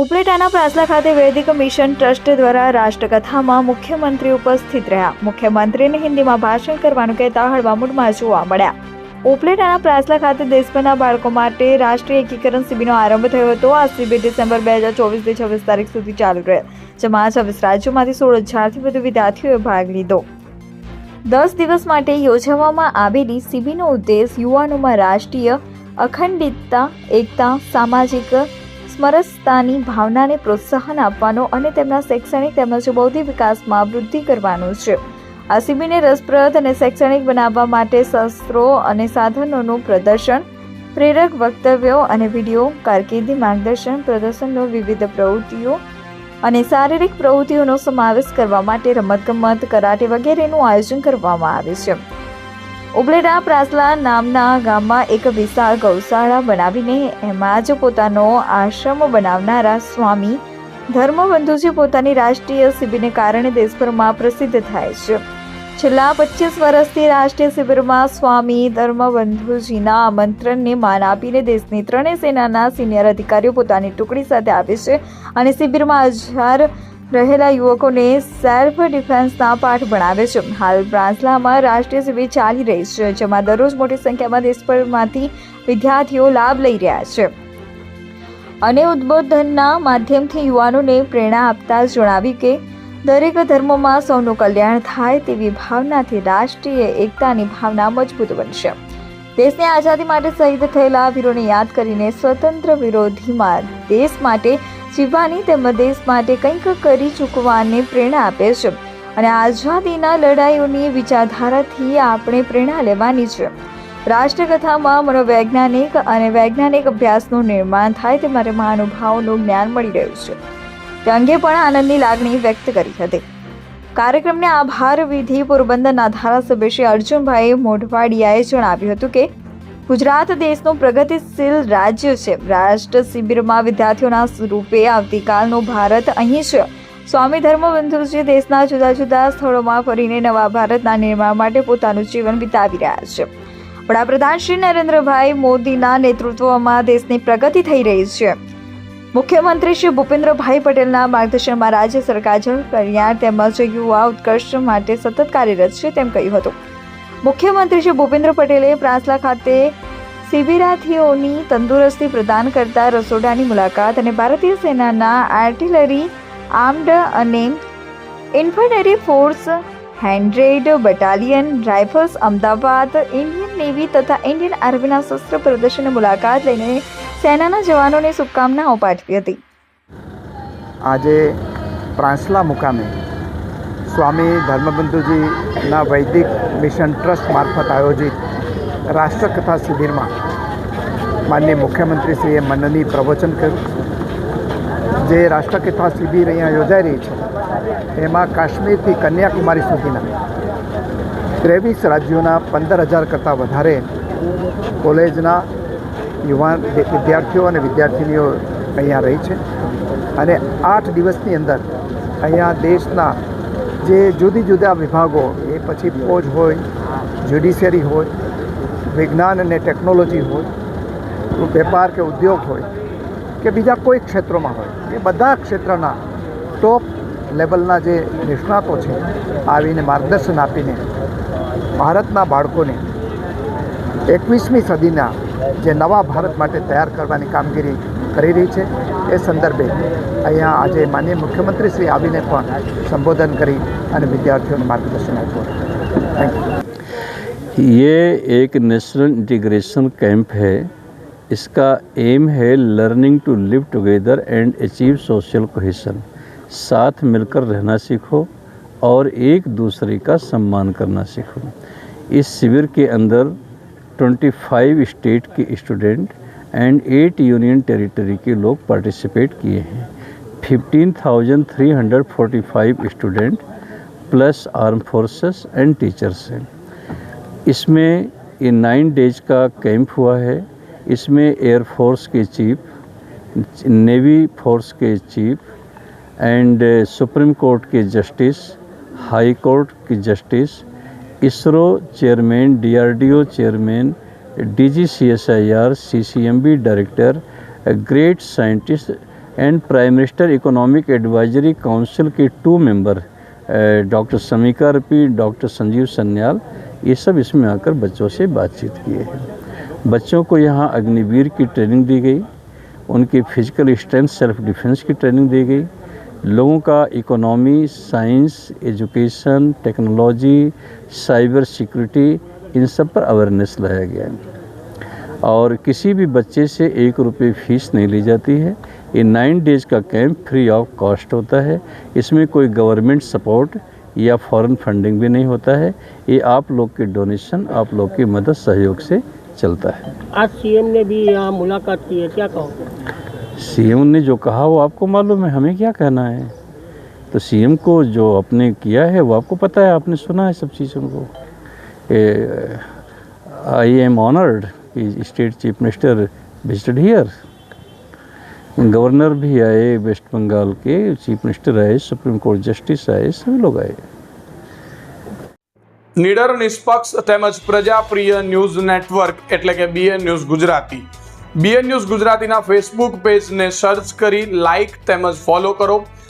ઉપલેટાના પ્રાસલા ખાતે વૈદિક mission trust દ્વારા રાષ્ટ્રકથામાં મુખ્યમંત્રી ઉપસ્થિત રહ્યા. મુખ્યમંત્રીને હિન્દીમાં ભાષણ કરવાનું કહેતા હળવા મૂડમાં જોવા મળ્યા. ઉપલેટાના પ્રાસલા ખાતે દેશભરના બાળકો માટે રાષ્ટ્રીય એકીકરણ શિબિરનો આરંભ થયો હતો. આ શિબિર ડિસેમ્બર બે હજાર ચોવીસથી છવ્વીસ તારીખ સુધી ચાલુ રહે. જેમાં છવ્વીસ રાજ્યોમાંથી સોળ હજારથી વધુ વિદ્યાર્થીઓએ ભાગ લીધો. દસ દિવસ માટે યોજવામાં આવેલી શિબિરનો ઉદ્દેશ યુવાનોમાં રાષ્ટ્રીય અખંડિતતા, એકતા, સામાજિક સ્મરસતાની ભાવનાને પ્રોત્સાહન આપવાનો અને તેમના શૈક્ષણિક તેમજ બૌદ્ધિક વિકાસમાં વૃદ્ધિ કરવાનો છે. આ શિબિરને રસપ્રદ અને શૈક્ષણિક બનાવવા માટે શસ્ત્રો અને સાધનોનું પ્રદર્શન, પ્રેરક વક્તવ્યો અને વીડિયો, કારકિર્દી માર્ગદર્શન, પ્રદર્શનનો વિવિધ પ્રવૃત્તિઓ અને શારીરિક પ્રવૃત્તિઓનો સમાવેશ કરવા માટે રમતગમત, કરાટે વગેરેનું આયોજન કરવામાં આવે છે. ઉબલેડા પ્રાસલા નામના ગામમાં એક વિશાળ ગૌશાળા બનાવીને એમાં જ પોતાનો આશ્રમ બનાવનારા સ્વામી ધર્મબંધુજી પોતાની રાષ્ટ્રીય શિબિરને કારણે દેશભરમાં પ્રસિદ્ધ થાય છે. છેલ્લા પચીસ વર્ષથી રાષ્ટ્રીય શિબિરમાં સ્વામી ધર્મબંધુજીના આમંત્રણને માન આપીને દેશની ત્રણેય સેનાના સિનિયર અધિકારીઓ પોતાની ટુકડી સાથે આવે છે અને શિબિરમાં હજાર રહેલા યુવકોને સેલ્ફ ડિફેન્સના પાઠ ભણાવે છે. હાલ બ્રાસલામાં રાષ્ટ્રીય શિબિર ચાલી રહી છે, જેમાં દરરોજ મોટી સંખ્યામાં દેશભરમાંથી વિદ્યાર્થીઓ લાભ લઈ રહ્યા છે. અને ઉદ્બોધનના માધ્યમથી યુવાનોને પ્રેરણા આપતા જણાવ્યું કે, દરેક ધર્મમાં સૌનું કલ્યાણ થાય તેવી ભાવનાથી રાષ્ટ્રીય એકતાની ભાવના મજબૂત બનશે. દેશની આઝાદી માટે શહીદ થયેલા વીરોને યાદ કરીને સ્વતંત્ર વિરોધીમાં દેશ માટે જીવવાની તેમજ દેશ માટે કંઈક કરી ચૂકવાને પ્રેરણા આપે છે. અને આઝાદીના લડાઈઓની વિચારધારાથી આપણે પ્રેરણા લેવાની છે. રાષ્ટ્રકથામાં મનોવૈજ્ઞાનિક અને વૈજ્ઞાનિક અભ્યાસનું નિર્માણ થાય તે મારે મહાનુભાવોનું જ્ઞાન મળી રહ્યું છે. તે અંગે પણ આનંદની લાગણી વ્યક્ત કરી હતી. કાર્યક્રમને આભાર વિધિ પોરબંદરના ધારાસભ્ય શ્રી અર્જુનભાઈ મોઢવાડિયાએ જણાવ્યું હતું કે ગુજરાત દેશનું પ્રગતિશીલ રાજ્ય છે. રાષ્ટ્ર શિબિરમાં વિદ્યાર્થીઓના રૂપે આવતીકાલનો ભારત અહીં છે. સ્વામી ધર્મબંધુજી દેશના જુદા જુદા સ્થળોમાં ફરીને નવા ભારતના નિર્માણ માટે પોતાનું જીવન વિતાવી રહ્યા છે. વડાપ્રધાન શ્રી નરેન્દ્રભાઈ મોદીના નેતૃત્વમાં દેશની પ્રગતિ થઈ રહી છે. મુખ્યમંત્રી શ્રી ભૂપેન્દ્રભાઈ પટેલના માર્ગદર્શનમાં રાજ્ય સરકાર જળ કલ્યાણ તેમજ યુવા ઉત્કર્ષ માટે સતત કાર્યરત છે તેમ કહ્યું હતું. મુખ્યમંત્રી શ્રી ભૂપેન્દ્ર પટેલે પ્રાસલા ખાતે શિબિરાર્થીઓની તંદુરસ્તી પ્રદાન કરતા રસોડાની મુલાકાત અને ભારતીય સેનાના આર્ટિલરી, આર્મ્ડ અને infantry force, hundred battalion, rifles, Ahmedabad, Indian navy તથા ઇન્ડિયન આર્મીના શસ્ત્ર પ્રદર્શનની મુલાકાત લઈને સેનાના જવાનોને શુભકામનાઓ પાઠવી હતી. આજે પ્રાંસલા મુકામે સ્વામી ધર્મબંધુજીના વૈદિક મિશન ટ્રસ્ટ મારફત આયોજિત રાષ્ટ્રકથા શિબિરમાં માનનીય મુખ્યમંત્રીશ્રીએ મનની પ્રવચન કર્યું. જે રાષ્ટ્રકથા શિબિર અહીંયા યોજાઈ રહી છે, એમાં કાશ્મીરથી કન્યાકુમારી સુધીના ત્રેવીસ રાજ્યોના પંદર હજાર કરતાં વધારે કોલેજના યુવાન વિદ્યાર્થીઓ અને વિદ્યાર્થિનીઓ અહીંયા રહી છે. અને આઠ દિવસની અંદર અહીંયા દેશના જે જુદી જુદા વિભાગો એ પછી ફોજ હોય જ્યુડિશિયરી હોય વિજ્ઞાન અને ટેકનોલોજી હોય વેપાર કે ઉદ્યોગ હોય કે બીજા કોઈ ક્ષેત્રોમાં હોય એ બધા ક્ષેત્રના ટોપ લેવલના જે નિષ્ણાતો છે આવીને માર્ગદર્શન આપીને ભારતના બાળકોને એકવીસમી સદીના જે નવા ભારત માટે તૈયાર કરવાની કામગીરી કરી રહી છે એ સંદર્ભે અહીંયા આજે માનનીય મુખ્યમંત્રી શ્રી આવીને પણ સંબોધન કરી અને વિદ્યાર્થીઓને માર્ગદર્શન આપ્યું થેન્ક યુ ये एक नेशनल इंटीग्रेशन कैंप है इसका एम है learning to live together and achieve social cohesion साथ मिलकर रहना सीखो और एक दूसरे का सम्मान करना सीखो इस शिविर के अंदर 25 स्टेट के student and eight union territory के लोग पार्टिसिपेट किए हैं। 15,345 student plus arm forces and teachers हैं। इसमें ये नाइन डेज़ का कैंप हुआ है। इसमें एयरफोर्स के चीफ नेवी फोर्स के चीफ एंड सुप्रीम कोर्ट के जस्टिस हाई कोर्ट की justice ISRO chairman DRDO chairman DG CSIR CCMB director great scientist and prime minister economic advisory council के two member doctor Shamika Ravi doctor Sanjeev Sanyal ये सब इसमें आकर बच्चों से बातचीत किए हैं। बच्चों को यहाँ अग्निवीर की ट्रेनिंग दी गई, उनकी फ़िज़िकल स्ट्रेंथ सेल्फ डिफेंस की ट्रेनिंग दी गई, लोगों का economy science education technology cyber security इन सब पर अवेयरनेस लाया गया है। और किसी भी बच्चे से एक रुपये फ़ीस नहीं ली जाती है। ये नाइन डेज़ का कैंप फ्री ऑफ़ कॉस्ट होता है। इसमें कोई गवर्नमेंट सपोर्ट या फॉरेन फंडिंग भी नहीं होता है। ये आप लोग के डोनेशन आप लोग की मदद सहयोग से चलता है। आज सीएम ने भी यहाँ मुलाकात की है। क्या कहोगे? सीएम ने जो कहा वो आपको मालूम है। हमें क्या कहना है? तो सीएम को जो आपने किया है वो आपको पता है। आपने सुना है सब चीज़ों को। आई एम ऑनर्ड कि state chief minister visited here governor भी आए वेस्ट बंगाल के चीफ मिनिस्टर आए सुप्रीम कोर्ट जस्टिस आए सभी लोग आए નિડર નિષ્પક્ષ તેમજ પ્રજાપ્રિય ન્યૂઝ નેટવર્ક એટલે કે BN news Gujarati BN news ગુજરાતીના ફેસબુક પેજને સર્ચ કરી લાઇક તેમજ ફોલો કરો